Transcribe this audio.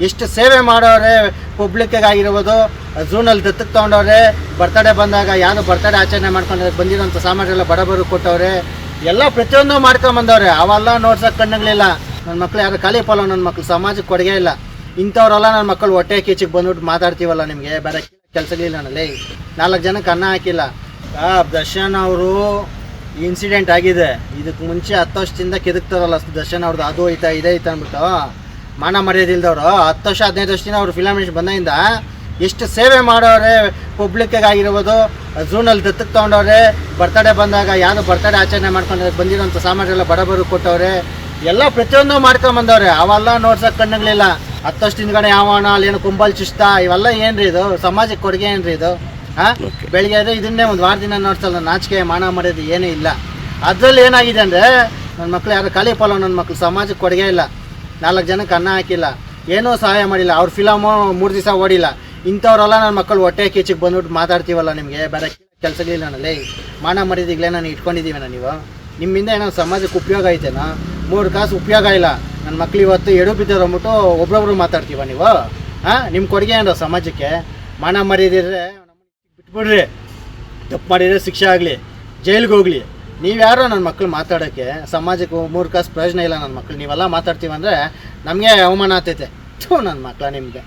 ಎಷ್ಟು ಸೇವೆ ಮಾಡೋರೆ ಪಬ್ಲಿಕ್ಕಾಗಿರ್ಬೋದು ಝೂನಲ್ಲಿ ದತ್ತಕ್ಕೆ ತೊಗೊಂಡವ್ರೆ ಬರ್ತಡೇ ಬಂದಾಗ ಯಾರು ಬರ್ತಡೇ ಆಚರಣೆ ಮಾಡ್ಕೊಂಡ್ರೆ ಬಂದಿರೋಂಥ ಸಾಮಗ್ರಿಯೆಲ್ಲ ಬಡಬರು ಕೊಟ್ಟವ್ರೆ ಎಲ್ಲ ಪ್ರತಿಯೊಂದು ಮಾಡ್ಕೊಂಬಂದವ್ರೆ ಅವೆಲ್ಲ ನೋಡ್ಸೋಕೆ ಕಣ್ಣುಗಳಿಲ್ಲ. ನನ್ನ ಮಕ್ಳು ಯಾರು ಖಾಲಿ ಪಲ್ಲ ನನ್ನ ಮಕ್ಳು ಸಮಾಜಕ್ಕೆ ಕೊಡುಗೆ ಇಲ್ಲ. ಇಂಥವ್ರೆಲ್ಲ ನನ್ನ ಮಕ್ಕಳು ಹೊಟ್ಟೆ ಕೀಚಿಗೆ ಬಂದ್ಬಿಟ್ಟು ಮಾತಾಡ್ತೀವಲ್ಲ ನಿಮಗೆ ಬೇರೆ ಕೆಲಸಗಳಿಲ್ಲ ನನ್ನಲ್ಲಿ. ನಾಲ್ಕು ಜನಕ್ಕೆ ಅನ್ನ ಹಾಕಿಲ್ಲ. ಆ, ದರ್ಶನ್ ಅವರು ಇನ್ಸಿಡೆಂಟ್ ಆಗಿದೆ. ಇದಕ್ಕೆ ಮುಂಚೆ ಹತ್ತು ವರ್ಷದಿಂದ ಕೆದಕ್ತಾರಲ್ಲ ದರ್ಶನ್ ಅವ್ರದ್ದು ಅದು ಐತಾ ಇದೇ ಐತೆ ಅಂದ್ಬಿಟ್ಟು. ಮಾನ ಮರ್ಯಾದೆ ಇಲ್ದವರು. ಹತ್ತು ವರ್ಷ ಹದಿನೈದು ವರ್ಷದಿಂದ ಅವರು ಫಿಲಮ್ ಇಂಡಸ್ಟ್ರಿ ಬಂದಿಂದ ಎಷ್ಟು ಸೇವೆ ಮಾಡೋರೆ ಪಬ್ಲಿಕ್ಕಾಗಿರ್ಬೋದು ಝೂನಲ್ಲಿ ದತ್ತಕ್ಕೆ ತೊಗೊಂಡವ್ರೆ ಬರ್ತಡೇ ಬಂದಾಗ ಯಾರು ಬರ್ತಡೇ ಆಚರಣೆ ಮಾಡ್ಕೊಂಡ್ರೆ ಬಂದಿರೋಂಥ ಸಾಮಗ್ರಿಯೆಲ್ಲ ಬಡಬರು ಕೊಟ್ಟವ್ರೆ ಎಲ್ಲ ಪ್ರತಿಯೊಂದು ಮಾಡ್ಕೊಂಬಂದವ್ರೆ ಅವೆಲ್ಲ ನೋಡ್ಸೋಕೆ ಕಣ್ಣುಗಳಿಲ್ಲ. ಹತ್ತಷ್ಟು ಹಿಂದ್ಗಡೆ ಯಾವಣ ಅಲ್ಲೇನು ಕುಂಬಲ್ ಚಿಷ್ಟ ಇವೆಲ್ಲ ಏನ್ರಿ ಇದು? ಸಮಾಜಕ್ಕೆ ಕೊಡುಗೆ ಏನ್ರಿ ಇದು? ಹಾಂ? ಬೆಳಿಗ್ಗೆ ಆದರೆ ಇದನ್ನೇ ಒಂದು ವಾರ ದಿನ ನೋಡ್ಸಲ್ಲ ನಾಚಿಕೆ ಮಾನ ಮಾಡೋದು ಏನೂ ಇಲ್ಲ. ಅದರಲ್ಲಿ ಏನಾಗಿದೆ ಅಂದರೆ ನನ್ನ ಮಕ್ಳು ಯಾರು ಖಾಲಿ ಪೋಲ ನನ್ನ ಮಕ್ಳು ಸಮಾಜಕ್ಕೆ ಕೊಡುಗೆ ಇಲ್ಲ. ನಾಲ್ಕು ಜನಕ್ಕೆ ಅನ್ನ ಹಾಕಿಲ್ಲ. ಏನೂ ಸಹಾಯ ಮಾಡಿಲ್ಲ. ಅವ್ರ ಫಿಲಮು ಮೂರು ದಿವಸ ಓಡಿಲ್ಲ. ಇಂಥವ್ರೆಲ್ಲ ನನ್ನ ಮಕ್ಕಳು ಹೊಟ್ಟೆ ಕೀಚಿಗೆ ಬಂದ್ಬಿಟ್ಟು ಮಾತಾಡ್ತೀವಲ್ಲ ನಿಮಗೆ? ಬೇರೆ ಕೆಲಸಗಳಿಲ್ಲ ನನ್ನಲ್ಲಿ ಮಾನ ಮರ್ಯಾದೆಗಳೇ ನಾನು ಇಟ್ಕೊಂಡಿದ್ದೀವಿ ನಾನು ನೀವು? ನಿಮ್ಮಿಂದ ಏನೋ ಸಮಾಜಕ್ಕೆ ಉಪಯೋಗ ಐತೆನಾ? ಮೂರು ಕಾಸು ಉಪಯೋಗ ಇಲ್ಲ. ನನ್ನ ಮಕ್ಳು ಇವತ್ತು ಎಡು ಬಿದ್ದವ್ರು ಅಂದ್ಬಿಟ್ಟು ಒಬ್ರೊಬ್ರು ಮಾತಾಡ್ತೀವ ನೀವು? ಹಾಂ? ನಿಮ್ಮ ಕೊಡುಗೆ ಏನೋ ಸಮಾಜಕ್ಕೆ? ಮಾನ ಮರಿದಿದ್ರೆ ಬಿಟ್ಬಿಡ್ರಿ. ತಪ್ಪು ಮಾಡಿದ್ರೆ ಶಿಕ್ಷೆ ಆಗಲಿ, ಜೈಲಿಗೆ ಹೋಗಲಿ. ನೀವ್ಯಾರೋ ನನ್ನ ಮಕ್ಳು ಮಾತಾಡೋಕ್ಕೆ, ಸಮಾಜಕ್ಕೆ ಮೂರು ಕಾಸು ಪ್ರಯೋಜನ ಇಲ್ಲ ನನ್ನ ಮಕ್ಳು, ನೀವೆಲ್ಲ ಮಾತಾಡ್ತೀವಂದ್ರೆ ನಮಗೆ ಅವಮಾನ ಆಗ್ತೈತೆ. ಥೂ ನನ್ನ ಮಕ್ಕಳ ನಿಮಗೆ.